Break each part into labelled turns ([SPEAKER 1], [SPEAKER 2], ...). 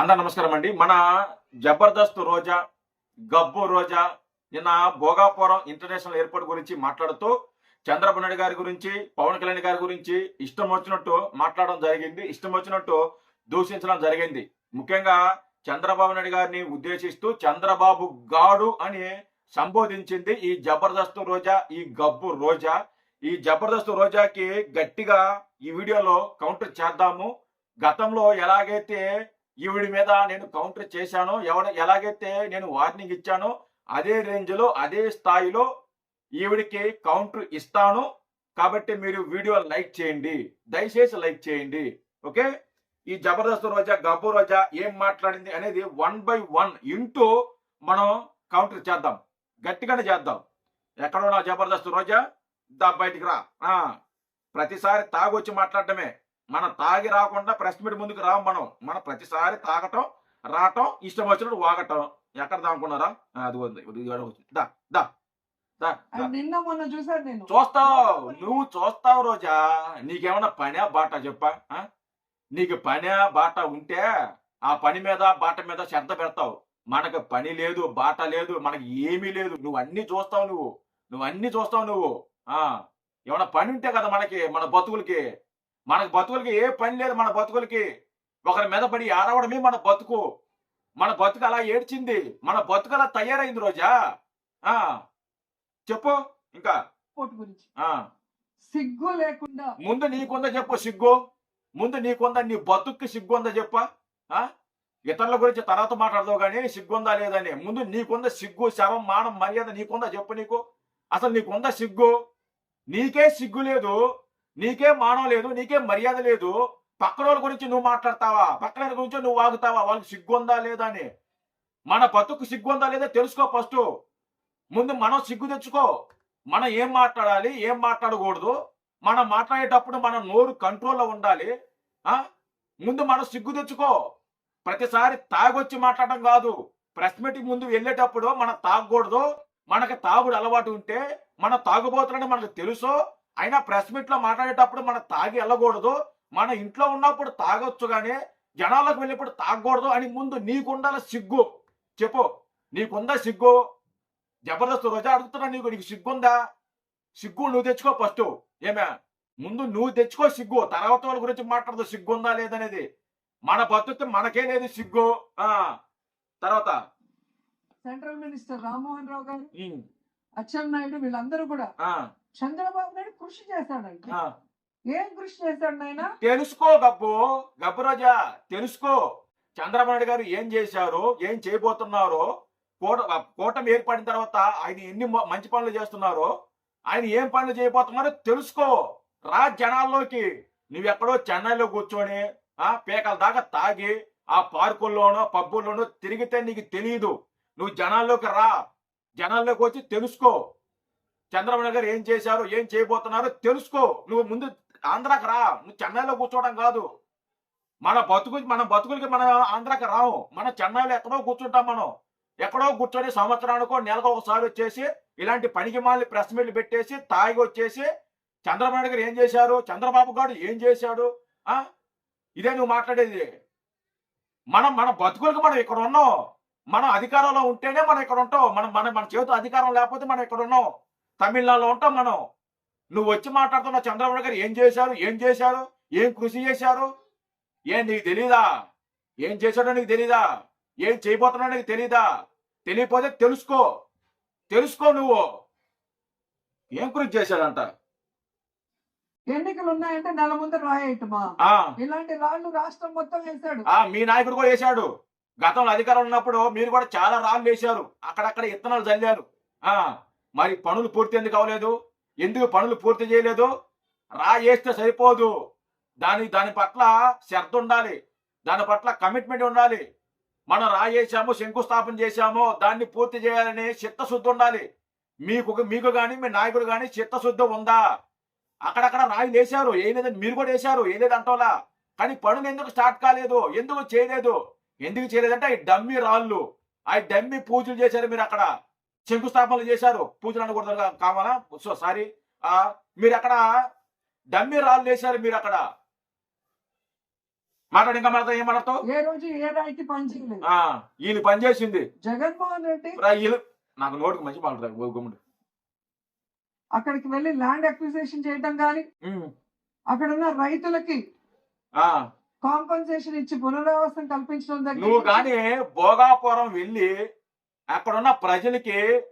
[SPEAKER 1] అందరు నమస్కారం అండి. మన జబర్దస్త్ రోజా గబ్బు రోజా నిన్న భోగాపురం ఇంటర్నేషనల్ ఎయిర్పోర్ట్ గురించి మాట్లాడుతూ చంద్రబాబు నాయుడు గారి గురించి పవన్ కళ్యాణ్ గారి గురించి ఇష్టం వచ్చినట్టు మాట్లాడడం జరిగింది. ఇష్టం వచ్చినట్టు దూషించడం జరిగింది. ముఖ్యంగా చంద్రబాబు నాయుడు గారిని ఉద్దేశిస్తూ చంద్రబాబు గాడు అని సంబోధించింది ఈ జబర్దస్త్ రోజా ఈ గబ్బు రోజా. ఈ జబర్దస్త్ రోజాకి గట్టిగా ఈ వీడియోలో కౌంటర్ చేద్దాము. గతంలో ఎలాగైతే ఈవిడి మీద నేను కౌంటర్ చేశానో ఎవడ ఎలాగైతే నేను వార్నింగ్ ఇచ్చానో అదే రేంజ్లో అదే స్థాయిలో ఈవిడికి కౌంటర్ ఇస్తాను. కాబట్టి మీరు వీడియో లైక్ చేయండి. దయచేసి లైక్ చేయండి. ఓకే? ఈ జబర్దస్త్ రోజా గబ్బు రోజా ఏం మాట్లాడింది అనేది వన్ బై వన్ ఇంటూ మనం కౌంటర్ చేద్దాం. గట్టిగానే చేద్దాం. ఎక్కడున్నా జబర్దస్త్ రోజా? దా బయటికి రా. ప్రతిసారి తాగొచ్చి మాట్లాడటమే. మనం తాగి రాకుండా ప్రెస్ మీట్ ముందుకు రాం మనం. మనం ప్రతిసారి తాగటం రావటం ఇష్టం వచ్చినట్టు వాగటం. ఎక్కడ దాముకున్నారా అది వచ్చింది. దా దా చూస్తావు. నువ్వు చూస్తావు రోజా. నీకేమన్నా పనా బాట చెప్పా? నీకు పనా బాట ఉంటే ఆ పని మీద బాట మీద శ్రద్ధ పెడతావు. మనకు పని లేదు బాట లేదు మనకి ఏమీ లేదు. నువ్వు అన్ని చూస్తావు నువ్వు. నువ్వు అన్ని చూస్తావు నువ్వు. ఆ ఏమన్నా పని ఉంటే కదా మనకి మన బతుకులకి. మనకు బతుకులకి ఏ పని లేదు మన బతుకులకి. ఒకరి మీద పడి ఆడవడమే మన బతుకు. మన బతుకు అలా ఏడ్చింది. మన బతుకు అలా తయారైంది రోజా. ఆ చెప్పు ఇంకా.
[SPEAKER 2] పోటు గురించి.
[SPEAKER 1] ఆ.
[SPEAKER 2] సిగ్గు లేకుండా.
[SPEAKER 1] ముందు నీకుందా చెప్పు సిగ్గు. ముందు నీకుందా నీ బతుక్కి సిగ్గుందా చెప్ప. ఆ? ఇతరుల గురించి తర్వాత మాట్లాడదావు కానీ సిగ్గుందా లేదని ముందు నీకుందా సిగ్గు శరం మానం మర్యాద నీకుందా చెప్పు నీకు. అసలు నీకుందా సిగ్గు? నీకే సిగ్గు లేదు. నీకే మానం లేదు నీకే మర్యాద లేదు. పక్కన వాళ్ళ గురించి నువ్వు మాట్లాడతావా? పక్కన గురించి నువ్వు వాగుతావా? వాళ్ళకి సిగ్గుందా లేదా అని. మన బతుకు సిగ్గుందా లేదా తెలుసుకో ఫస్ట్ ముందు మనం సిగ్గు తెచ్చుకో. మనం ఏం మాట్లాడాలి ఏం మాట్లాడకూడదు. మనం మాట్లాడేటప్పుడు మన నోరు కంట్రోల్లో ఉండాలి. ఆ? ముందు మనం సిగ్గు తెచ్చుకో. ప్రతిసారి తాగొచ్చి మాట్లాడటం కాదు. ప్రెస్ మీటింగ్ ముందు వెళ్ళేటప్పుడు మనం తాగకూడదు. మనకి తాగుడు అలవాటు ఉంటే మన తాగుబోతులని మనకు తెలుసో అయినా ప్రెస్ మీట్లో మాట్లాడేటప్పుడు మనం తాగి వెళ్ళకూడదు మన ఇంట్లో ఉన్నప్పుడు తాగొచ్చు కానీ జనాలకు వెళ్ళినప్పుడు తాగకూడదు అని ముందు నీకుండాల సిగ్గు. చెప్పు నీకుందా సిగ్గు? జబర్దస్త్ రోజా అడుగుతున్నా నీకు నీకు సిగ్గుందా? సిగ్గు నువ్వు తెచ్చుకో ఫస్ట్. ఏమే ముందు నువ్వు తెచ్చుకో సిగ్గు. తర్వాత వాళ్ళ గురించి మాట్లాడదు సిగ్గుందా లేదనేది. మన బతుకు మనకే లేదు సిగ్గు. ఆ తర్వాత?
[SPEAKER 2] సెంట్రల్ మినిస్టర్ రామ్మోహన్ రావు గారు అచ్చెన్నాయుడు వీళ్ళందరూ కూడా చంద్రబాబు నాయుడు కృషి చేశాడండి. ఏం కృషి చేశాడు నాయన?
[SPEAKER 1] తెలుసుకో గబ్బు గబ్బు రోజా తెలుసుకో. చంద్రబాబు నాయుడు గారు ఏం చేశారు ఏం చేయబోతున్నారో కూట కూటమి ఏర్పడిన తర్వాత ఆయన ఎన్ని మంచి పనులు చేస్తున్నారో ఆయన ఏం పనులు చేయబోతున్నారో తెలుసుకో. రా జనాల్లోకి. నువ్వెక్కడో చెన్నైలో కూర్చొని ఆ పేకల దాకా తాగి ఆ పార్కుల్లోనో పబ్బుల్లోనో తిరిగితే నీకు తెలియదు నువ్వు జనాల్లోకి రా. జనాల్లోకి వచ్చి తెలుసుకో. చంద్రబాబు గారు ఏం చేశారు ఏం చేయబోతున్నారో తెలుసుకో. నువ్వు ముందు ఆంధ్రాకి రా. నువ్వు చెన్నైలో కూర్చోవడం కాదు. మన బతుకు మన బతుకులకి మన ఆంధ్రాకి రావు. మన చెన్నైలో ఎక్కడో కూర్చుంటాం మనం. ఎక్కడో కూర్చొని సంవత్సరానికో నెలకు ఒకసారి వచ్చేసి ఇలాంటి పనికి మాలి ప్రెస్ మీట్లు పెట్టేసి తాగి వచ్చేసి చంద్రబాబు గారు ఏం చేశారు? చంద్రబాబు గారు ఏం చేశాడు? ఆ? ఇదే నువ్వు మాట్లాడేది. మనం మన బతుకులకు మనం ఇక్కడ ఉన్నాం. మనం అధికారంలో ఉంటేనే మనం ఇక్కడ ఉంటాం. మనం మన మన చేతితో అధికారం లేకపోతే మనం ఇక్కడ ఉన్నాం. తమిళనాడులో ఉంటాం మనం. నువ్వు వచ్చి మాట్లాడుతున్న చంద్రబాబు గారు ఏం చేశారు? ఏం చేశారు? ఏం కృషి చేశారు? ఏం నీకు తెలీదా? ఏం చేశాడో నీకు తెలీదా? ఏం చేయబోతున్నాడో నీకు తెలీదా? తెలియకపోతే తెలుసుకో. తెలుసుకో నువ్వు. ఏం కృషి చేశాడంట?
[SPEAKER 2] ఎన్నికలు ఉన్నాయంటే నెల ముందు రాయటమా ఇలాంటి రాళ్ళు రాష్ట్రం మొత్తం వేశాడు.
[SPEAKER 1] ఆ మీ నాయకుడు కూడా వేశాడు. గతంలో అధికారం ఉన్నప్పుడు మీరు కూడా చాలా రాళ్ళు వేశారు. అక్కడక్కడ ఇత్తనాలు చల్లారు ఆ. మరి పనులు పూర్తి ఎందుకు అవ్వలేదు ఎందుకు పనులు పూర్తి చేయలేదు? రా వేస్తే సరిపోదు. దాని దాని పట్ల శ్రద్ధ ఉండాలి. దాని పట్ల కమిట్మెంట్ ఉండాలి. మనం రా చేసాము శంకుస్థాపన చేశాము దాన్ని పూర్తి చేయాలని చిత్తశుద్ధి ఉండాలి. మీకు మీకు కానీ మీ నాయకుడు కానీ చిత్తశుద్ధి ఉందా? అక్కడక్కడ రాయి వేశారు లేదని మీరు కూడా వేశారు ఏలేదు అంటోలా కానీ పనులు ఎందుకు స్టార్ట్ కాలేదు? ఎందుకు చేయలేదు? ఎందుకు చేయలేదంటే ఈ డమ్మి రాళ్ళు. ఆ డమ్మి పూజలు చేశారు మీరు అక్కడ. శంకుస్థాపనలు చేశారు. పూజలు అనకూడదు కావాలా? So sorry. ఆ మీరు అక్కడ డమ్మి రాళ్ళు వేశారు మీరు అక్కడ మాట్లాడు ఇంకా మాట్లాడు ఏం మాట్లాడతావు?
[SPEAKER 2] ఏ రోజు ఏ రాయికి పని చేయలేదు
[SPEAKER 1] ఆ, వీళ్ళు పనిచేసింది.
[SPEAKER 2] జగన్మోహన్ రెడ్డి?
[SPEAKER 1] వీళ్ళు నాకు నోటికి మంచి మాట్లాడు గుమ్ముడు.
[SPEAKER 2] అక్కడికి వెళ్ళి ల్యాండ్ అక్విజిషన్ చేయడం కానీ. అక్కడ ఉన్న రైతులకి
[SPEAKER 1] ఆ,
[SPEAKER 2] కాంపన్సేషన్ ఇచ్చి పునరావాసం కల్పించడం దగ్గర
[SPEAKER 1] నువ్వు కానీ భోగాపురం వెళ్ళి అక్కడున్న ప్రజలకి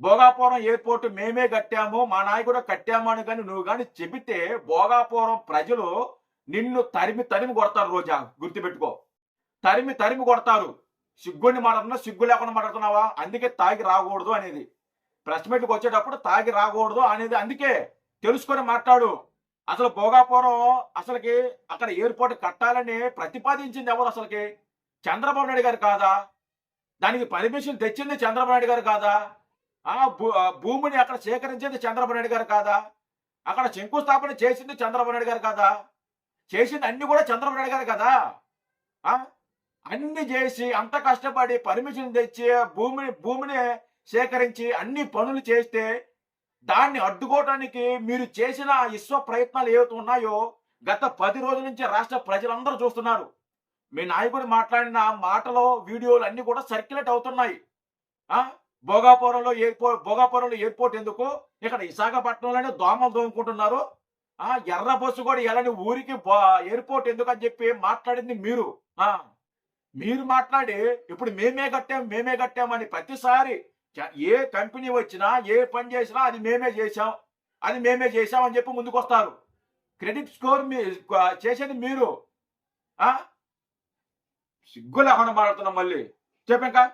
[SPEAKER 1] భోగాపురం ఎయిర్పోర్ట్ మేమే కట్టాము మా నాయకుడు కట్టాము అని కానీ నువ్వు కానీ చెబితే భోగాపురం ప్రజలు నిన్ను తరిమి తరిమి కొడతారు రోజా. గుర్తుపెట్టుకో. తరిమి తరిమి కొడతారు. సిగ్గుని మాట్లాడుతున్నా సిగ్గు లేకుండా మాట్లాడుతున్నావా? అందుకే తాగి రాకూడదు అనేది. ప్రెస్ మీట్కి వచ్చేటప్పుడు తాగి రాకూడదు అనేది అందుకే తెలుసుకొని మాట్లాడు. అసలు భోగాపురం అసలుకి అక్కడ ఎయిర్పోర్ట్ కట్టాలని ప్రతిపాదించింది ఎవరు అసలుకి? చంద్రబాబు నాయుడు గారు కాదా? దానికి పర్మిషన్ తెచ్చింది చంద్రబాబు నాయుడు గారు కాదా? ఆ భూ భూమిని అక్కడ సేకరించింది చంద్రబాబు నాయుడు గారు కాదా? అక్కడ శంకుస్థాపన చేసింది చంద్రబాబు నాయుడు గారు కాదా? చేసింది అన్ని కూడా చంద్రబాబు నాయుడు గారు కదా? అన్ని చేసి అంత కష్టపడి పర్మిషన్ తెచ్చి భూమిని భూమిని సేకరించి అన్ని పనులు చేస్తే దాన్ని అడ్డుకోవడానికి మీరు చేసిన విశ్వ ప్రయత్నాలు ఏవైతే ఉన్నాయో గత పది రోజుల నుంచి రాష్ట్ర ప్రజలందరూ చూస్తున్నారు. మీ నాయకుడు మాట్లాడిన మాటలు వీడియోలు అన్ని కూడా సర్క్యులేట్ అవుతున్నాయి. భోగాపురంలో ఎయిర్పోర్ట్ భోగాపురంలో ఎయిర్పోర్ట్ ఎందుకు? ఇక్కడ విశాఖపట్నంలోనే దోమలు దోముకుంటున్నారు. ఆ? ఎర్ర బస్సు కూడా ఎలాని ఊరికి ఎయిర్పోర్ట్ ఎందుకు అని చెప్పి మాట్లాడింది మీరు. ఆ? మీరు మాట్లాడి ఇప్పుడు మేమే కట్టాం మేమే కట్టామని ప్రతిసారి ఏ కంపెనీ వచ్చినా ఏ పని చేసినా అది మేమే చేశాం. అది మేమే చేశాం అని చెప్పి ముందుకు వస్తారు క్రెడిట్ స్కోర్ మీ చేసేది మీరు. ఆ? సిగ్గు లేకుండా మాట్లాడుతున్నాం మళ్ళీ. చెప్పాక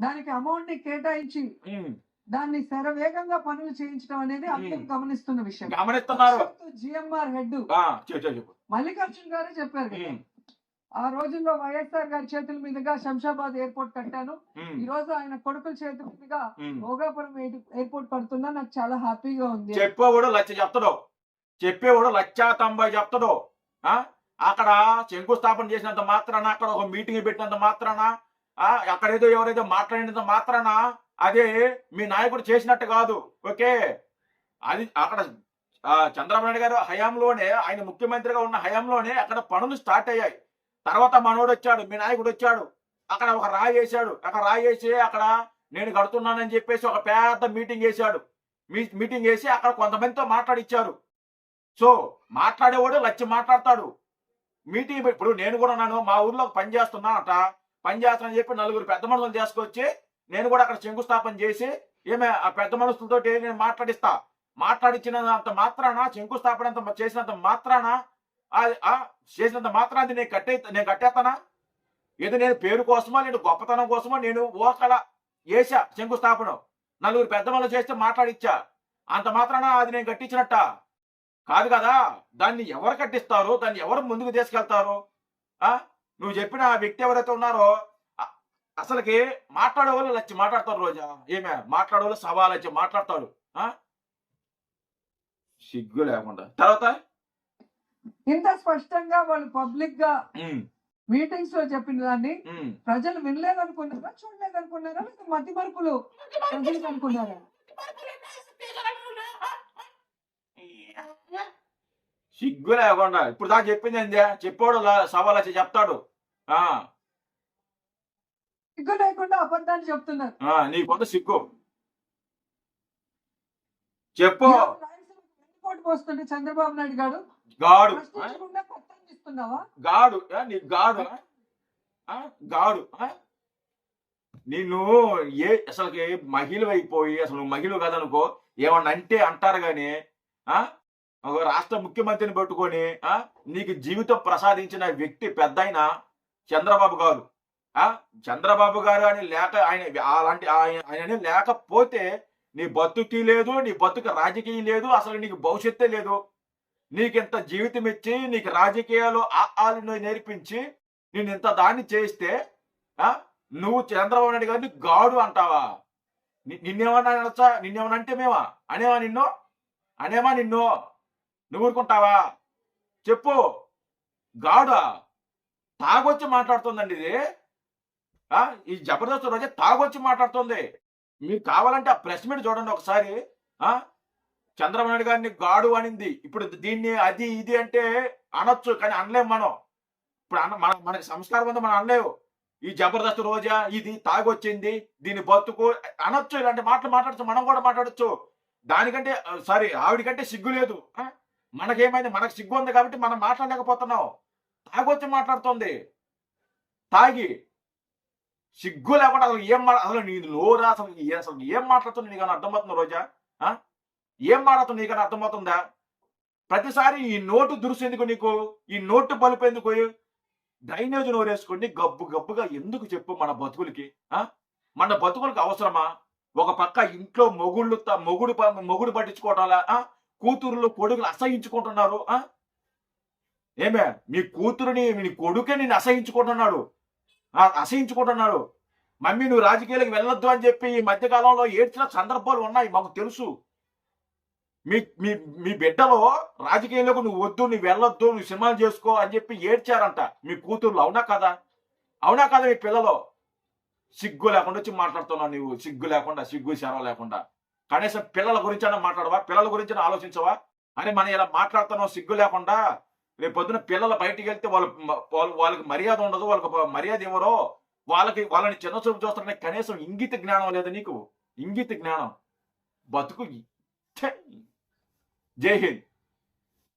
[SPEAKER 2] దానికి అమౌంట్ని కేటాయించి దాన్ని శరవేగంగా పనులు చేయించడం అనేది అందరూ. గమనిస్తున్న విషయం.
[SPEAKER 1] గమనిస్తున్నారు.
[SPEAKER 2] GMR head. మల్లికార్జున్ గారే చెప్పారు ఆ రోజుల్లో వైఎస్ఆర్ గారి చేతుల మీదుగా శంషాబాద్ ఎయిర్పోర్ట్ కట్టాను. ఈ రోజు ఆయన కొడుకుల చేతుల మీదుగా. భోగాపురం ఎయిర్- ఎయిర్పోర్ట్ కడుతున్నా. నాకు చాలా హ్యాపీగా ఉంది.
[SPEAKER 1] చెప్పేవాడు లచ్చ చెప్తాడు. చెప్పేవాడు లచ్చా తొంభై చెప్తాడు. అక్కడ శంకుస్థాపన చేసినంత మాత్రాన అక్కడ ఒక మీటింగ్ పెట్టినంత మాత్రాన అక్కడేదో ఎవరైతే మాట్లాడినంత మాత్రాన అదే మీ నాయకుడు చేసినట్టు కాదు. ఓకే? అది అక్కడ చంద్రబాబు నాయుడు గారు హయాంలోనే ఆయన ముఖ్యమంత్రిగా ఉన్న హయాంలోనే అక్కడ పనులు స్టార్ట్ అయ్యాయి. తర్వాత మనోడు వచ్చాడు మీ నాయకుడు వచ్చాడు. అక్కడ ఒక రాయి వేసాడు అక్కడ రాయి వేసి అక్కడ నేను కడుతున్నానని చెప్పేసి ఒక పెద్ద మీటింగ్ వేశాడు మీ- మీటింగ్ వేసి అక్కడ కొంతమందితో మాట్లాడిచ్చారు. సో మాట్లాడేవాడు లచ్చి మాట్లాడతాడు. మీటింగ్ ఇప్పుడు నేను కూడా నన్ను మా ఊర్లో పని చేస్తున్నానట పని చేస్తానని చెప్పి నలుగురు పెద్ద మనుషులు తీసుకొచ్చి నేను కూడా అక్కడ శంకుస్థాపన చేసి ఏమే ఆ పెద్ద మనుషులతో నేను మాట్లాడిస్తా. మాట్లాడించినంత మాత్రాన? శంకుస్థాపన అంత చేసినంత మాత్రాన? ఆ- చేసినంత మాత్రాన్ని నేను కట్టే నేను కట్టేస్తానా? ఏదో నేను పేరు కోసమో నేను గొప్పతనం కోసమో నేను ఓకల వేసా శంకుస్థాపన. నలుగురు పెద్ద మనుషులు చేస్తే మాట్లాడిచ్చా. అంత మాత్రాన? అది నేను కట్టించినట్టా? కాదు కదా? దాన్ని ఎవరు కట్టిస్తారు? దాన్ని ఎవరు ముందుకు తీసుకెళ్తారు? ఆ? నువ్వు చెప్పిన ఆ వ్యక్తి ఎవరైతే ఉన్నారో అసలుకి మాట్లాడే వాళ్ళు లచ్చి మాట్లాడతారు రోజా. ఏమే? మాట్లాడే వాళ్ళు సవాల్ వచ్చి మాట్లాడతాడు ఆ? సిగ్గు లేకుండా. తర్వాత?
[SPEAKER 2] ఇంత స్పష్టంగా వాళ్ళు పబ్లిక్గా మీటింగ్స్లో చెప్పిన దాన్ని. ప్రజలు వినలేదనుకున్నారా చూడలేదనుకున్నారా లేదా మతి మరుపులు ప్రజలకు అనుకున్నారా?
[SPEAKER 1] సిగ్గు లేకుండా. ఇప్పుడు దాకా చెప్పింది ఏంది? చెప్పాడు సవాల్ వచ్చి చెప్తాడు. ఆ.
[SPEAKER 2] సిగ్గు లేకుండా అబద్ధాలు చెప్తున్నారు.
[SPEAKER 1] ఆ, నీకొంత సిగ్గు. చెప్పు.
[SPEAKER 2] పోస్తుంటే చంద్రబాబు నాయుడు గారు
[SPEAKER 1] గాడు. గాడు. ఆ, నీ గాడు? గాడు? నిన్ను ఏ అసలుకి మహిళ అయిపోయి అసలు నువ్వు మహిళ కదనుకో ఏమన్నా అంటే అంటారు ఒక రాష్ట్ర ముఖ్యమంత్రిని పెట్టుకొని ఆ నీకు జీవితం ప్రసాదించిన వ్యక్తి పెద్ద చంద్రబాబు గారు. ఆ చంద్రబాబు గారు అని లేక ఆయన అలాంటి ఆయన ఆయన లేకపోతే నీ బతుకి లేదు నీ బతుకు రాజకీయం లేదు అసలు నీకు భవిష్యత్తే లేదు. నీకింత జీవితం ఇచ్చి నీకు రాజకీయాలు ఆలు నేర్పించి నేను ఇంత దాన్ని చేస్తే ఆ నువ్వు చంద్రబాబు నాయుడు గారిని గాడు అంటావా? నిన్నేమన్నా అనొచ్చా నిన్నేమన్నా అంటే మేమా? అనేవా నిన్ను? అనేవా నిన్ను? నువ్వు ఊరుకుంటావా చెప్పు. గాడ తాగొచ్చి మాట్లాడుతుందండి ఇది. ఆ ఈ జబర్దస్త్ రోజే తాగొచ్చి మాట్లాడుతుంది. మీకు కావాలంటే ఆ ప్రెస్ మీట్ చూడండి ఒకసారి. ఆ చంద్రబాబు నాయుడు గారిని గాడు అనింది. ఇప్పుడు దీన్ని అది ఇది అంటే అనొచ్చు కానీ అనలేము మనం. ఇప్పుడు అన్న మన మనకి సంస్కారం ఉంది మనం అనలేవు. ఈ జబర్దస్త్ రోజా ఇది తాగొచ్చింది దీని బతుకు అనొచ్చు ఇలాంటి మాటలు మాట్లాడచ్చు మనం కూడా మాట్లాడచ్చు. దానికంటే సారీ ఆవిడకంటే సిగ్గు లేదు. మనకేమైంది? మనకు సిగ్గు ఉంది కాబట్టి మనం మాట్లాడలేకపోతున్నాం తాగొచ్చి మాట్లాడుతుంది. తాగి. సిగ్గు లేకుండా అసలు ఏం అసలు నీ నోరా అసలు అసలు ఏం మాట్లాడుతుంది నీకన్నా అర్థమవుతుంది రోజా? ఆ? ఏం మాట్లాడుతుంది నీకన్నా అర్థమవుతుందా? ప్రతిసారి ఈ నోటు దురుసు నీకు ఈ నోటు పలిపేందుకు డ్రైనేజ్ నోరేసుకొని గబ్బు గబ్బుగా ఎందుకు చెప్పు మన బతుకులకి? ఆ? మన బతుకులకి అవసరమా? ఒక పక్క ఇంట్లో మొగుళ్ళు మొగుడు మొగుడు పట్టించుకోవటాలా? కూతురులు కొడుకులు అసహించుకుంటున్నారు ఏమే? మీ కూతురుని మీ కొడుకే నేను అసహించుకుంటున్నాడు. అసహించుకుంటున్నాడు. మమ్మీ నువ్వు రాజకీయాలకు వెళ్ళొద్దు అని చెప్పి ఈ మధ్యకాలంలో ఏడ్చిన సందర్భాలు ఉన్నాయి మాకు తెలుసు. మీ మీ మీ బిడ్డలో రాజకీయాలకు నువ్వు వద్దు నువ్వు వెళ్ళొద్దు నువ్వు సినిమాలు చేసుకో అని చెప్పి ఏడ్చారంట. మీ కూతుర్లు అవునా కదా? అవునా కదా మీ పిల్లలు? సిగ్గు లేకుండా వచ్చి మాట్లాడుతున్నావు నువ్వు. సిగ్గు లేకుండా సిగ్గు శరం లేకుండా. కనీసం పిల్లల గురించి అయినా మాట్లాడవా? పిల్లల గురించి ఆలోచించవా? అని మనం ఇలా మాట్లాడుతున్నాం సిగ్గు లేకుండా రేపు పొద్దున పిల్లలు బయటికి వెళ్తే వాళ్ళు వాళ్ళకి మర్యాద ఉండదు వాళ్ళకి మర్యాద ఇవ్వరు. వాళ్ళకి వాళ్ళని చిన్న చూపు చూస్తారని కనీసం ఇంగిత జ్ఞానం లేదు నీకు. ఇంగిత జ్ఞానం. బతుకు జై హింద్.